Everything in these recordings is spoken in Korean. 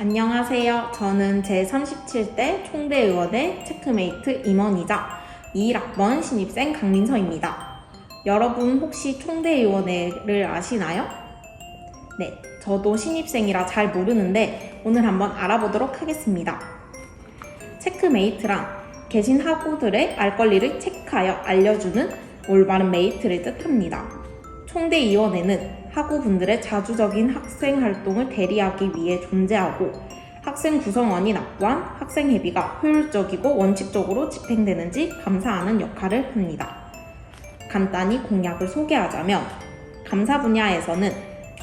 안녕하세요. 저는 제37대 총대의원의 체크메이트 임원이자 21학번 신입생 강민서입니다. 여러분 혹시 총대의원회를 아시나요? 네, 저도 신입생이라 잘 모르는데 오늘 한번 알아보도록 하겠습니다. 체크메이트란 계신 학우들의 알 권리를 체크하여 알려주는 올바른 메이트를 뜻합니다. 총대위원회는 학우분들의 자주적인 학생 활동을 대리하기 위해 존재하고 학생 구성원이 납부한 학생 회비가 효율적이고 원칙적으로 집행되는지 감사하는 역할을 합니다. 간단히 공약을 소개하자면 감사 분야에서는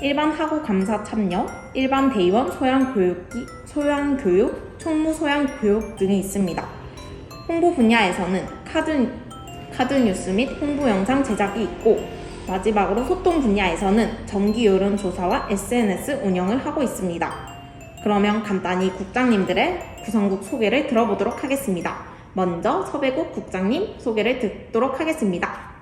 일반 학우 감사 참여, 일반 대의원 소양 교육기, 소양 교육, 총무 소양 교육 등이 있습니다. 홍보 분야에서는 카드, 카드 뉴스 및 홍보 영상 제작이 있고 마지막으로 소통 분야에서는 정기 여론 조사와 SNS 운영을 하고 있습니다. 그러면 간단히 국장님들의 구성국 소개를 들어보도록 하겠습니다. 먼저 섭외국 국장님 소개를 듣도록 하겠습니다.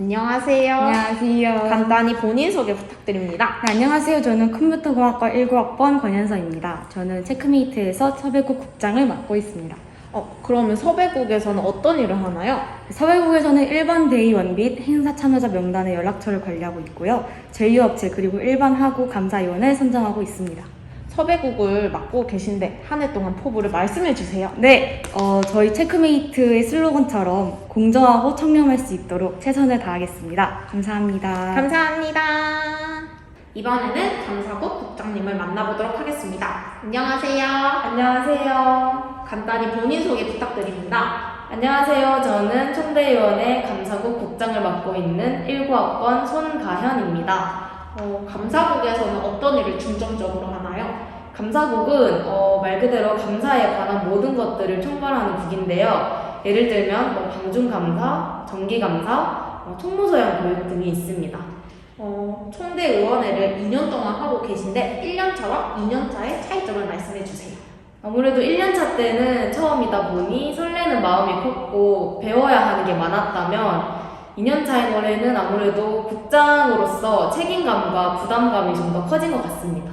안녕하세요. 안녕하세요. 간단히 본인 소개 부탁드립니다. 네, 안녕하세요. 저는 컴퓨터공학과 19학번 권현서입니다. 저는 체크메이트에서 섭외국 국장을 맡고 있습니다. 어, 그러면 섭외국에서는 어떤 일을 하나요? 섭외국에서는 일반 대의원 및 행사 참여자 명단의 연락처를 관리하고 있고요. 제휴업체 그리고 일반 하고 감사위원을 선정하고 있습니다. 섭외국을 맡고 계신데 한 해 동안 포부를 말씀해 주세요. 네, 어, 저희 체크메이트의 슬로건처럼 공정하고 청렴할 수 있도록 최선을 다하겠습니다. 감사합니다. 감사합니다. 이번에는 감사국 국장님을 만나보도록 하겠습니다. 안녕하세요. 안녕하세요. 간단히 본인 소개 부탁드립니다. 안녕하세요. 저는 총대위원회 감사국 국장을 맡고 있는 19학번 손가현입니다. 어, 감사국에서는 어떤 일을 중점적으로 하나요? 감사국은 어, 말 그대로 감사에 관한 모든 것들을 총괄하는 국인데요. 예를 들면 뭐 방중감사, 정기감사, 어, 총무소양 교육 등이 있습니다. 어, 총대 의원회를 2년 동안 하고 계신데 1년차와 2년차의 차이점을 말씀해 주세요. 아무래도 1년차 때는 처음이다 보니 설레는 마음이 컸고 배워야 하는 게 많았다면 2년차의 올해는 아무래도 국장으로서 책임감과 부담감이 좀 더 커진 것 같습니다.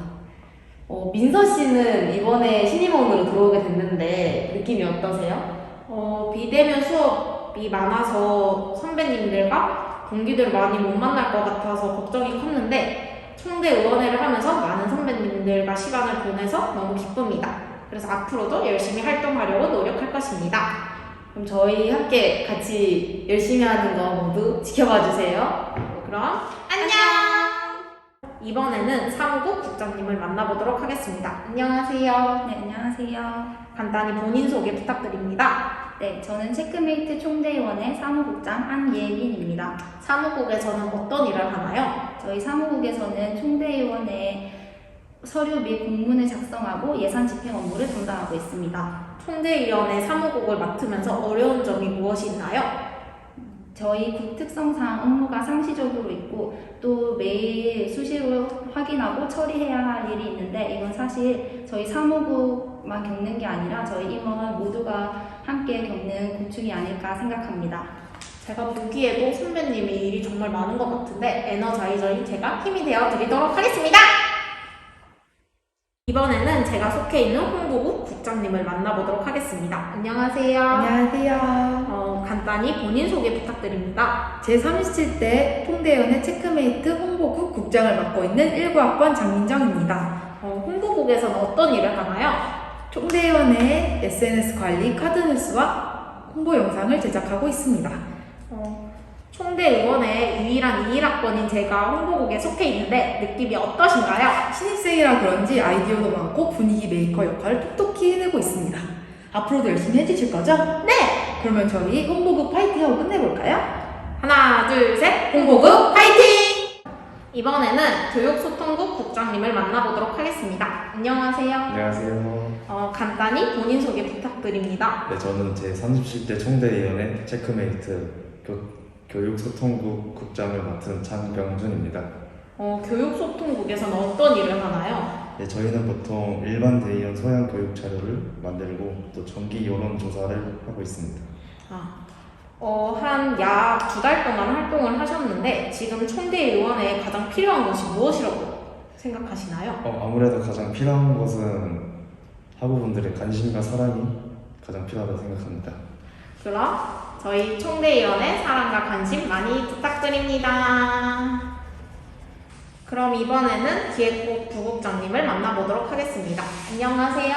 어, 민서 씨는 이번에 신임원으로 들어오게 됐는데 느낌이 어떠세요? 어, 비대면 수업이 많아서 선배님들과 동기들 많이 못 만날 것 같아서 걱정이 컸는데 총대의원회를 하면서 많은 선배님들과 시간을 보내서 너무 기쁩니다. 그래서 앞으로도 열심히 활동하려고 노력할 것입니다. 그럼 저희 함께 같이 열심히 하는 거 모두 지켜봐 주세요. 그럼 안녕! 이번에는 사무국 국장님을 만나보도록 하겠습니다. 안녕하세요. 네, 안녕하세요. 간단히 본인 소개 부탁드립니다. 네, 저는 체크메이트 총대위원회 사무국장 안예빈입니다. 사무국에서는 어떤 일을 하나요? 저희 사무국에서는 총대위원회 서류 및 공문을 작성하고 예산 집행 업무를 담당하고 있습니다. 총대위원회 사무국을 맡으면서 어려운 점이 무엇이 있나요? 저희 국 특성상 업무가 상시적으로 있고 또 매일 수시로 확인하고 처리해야 할 일이 있는데 이건 사실 저희 사무국만 겪는 게 아니라 저희 임원 모두가 함께 겪는 고충이 아닐까 생각합니다. 제가 보기에도 선배님이 일이 정말 많은 것 같은데 에너자이저인 제가 힘이 되어 드리도록 하겠습니다. 이번에는 제가 속해 있는 홍보국 국장님을 만나보도록 하겠습니다. 안녕하세요. 안녕하세요. 어, 간단히 본인 소개 부탁드립니다. 제37대 통대연의 체크메이트 홍보국 국장을 맡고 있는 19학번 장민정입니다. 어, 홍보국에서는 어떤 일을 하나요? 총대위원회의 SNS 관리 카드 뉴스와 홍보 영상을 제작하고 있습니다. 어, 총대 의원의 유일한 21학번인 제가 홍보국에 속해 있는데 느낌이 어떠신가요? 신입생이라 그런지 아이디어도 많고 분위기 메이커 역할을 톡톡히 해내고 있습니다. 앞으로도 열심히 해주실 거죠? 네! 그러면 저희 홍보국 파이팅하고 끝내볼까요? 하나, 둘, 셋! 홍보국 파이팅! 이번에는 교육소통국 국장님을 만나보도록 하겠습니다. 안녕하세요. 안녕하세요. 어, 간단히 본인 소개 부탁드립니다. 네, 저는 제 37대 총대위원회 체크메이트 교, 교육소통국 국장을 맡은 장병준입니다. 어, 교육소통국에서는 어떤 일을 하나요? 네, 저희는 보통 일반 대의원 소양 교육 자료를 만들고 또 정기 여론 조사를 하고 있습니다. 아, 어, 한 약 두 달 동안 활동을 하셨는데 지금 총대 의원에 가장 필요한 것이 무엇이라고 생각하시나요? 어, 아무래도 가장 필요한 것은 학우분들의 관심과 사랑이 가장 필요하다고 생각합니다. 그럼 저희 총대위원회 사랑과 관심 많이 부탁드립니다. 그럼 이번에는 기획국 부국장님을 만나보도록 하겠습니다. 안녕하세요.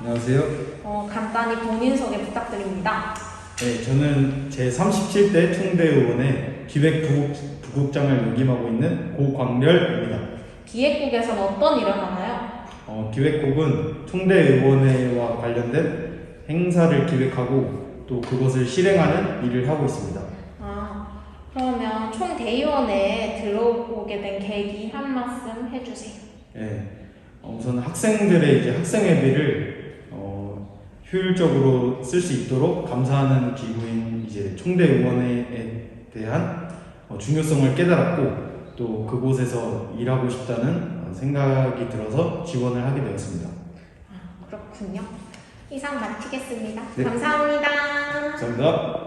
안녕하세요. 어, 간단히 본인 소개 부탁드립니다. 네, 저는 제 37대 총대의원의 기획부국, 부국장을 역임하고 있는 고광렬입니다. 기획국에서는 어떤 일을 하나요? 어, 기획국은 총대의원회와 관련된 행사를 기획하고 또 그것을 실행하는 일을 하고 있습니다. 아, 그러면 총대위원회에 들어오게 된 계기 한 말씀 해주세요. 네, 어, 우선 학생들의 이제 학생회비를 어, 효율적으로 쓸 수 있도록 감사하는 기구인 이제 총대의원회에 대한 어, 중요성을 깨달았고 또 그곳에서 일하고 싶다는 어, 생각이 들어서 지원을 하게 되었습니다. 그렇군요. 이상 마치겠습니다. 네. 감사합니다. 감사합니다.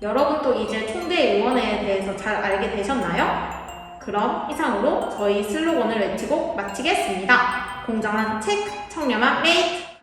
여러분도 이제 총대 의원회에 대해서 잘 알게 되셨나요? 그럼 이상으로 저희 슬로건을 외치고 마치겠습니다. 공정한 책, 청렴한 메이트!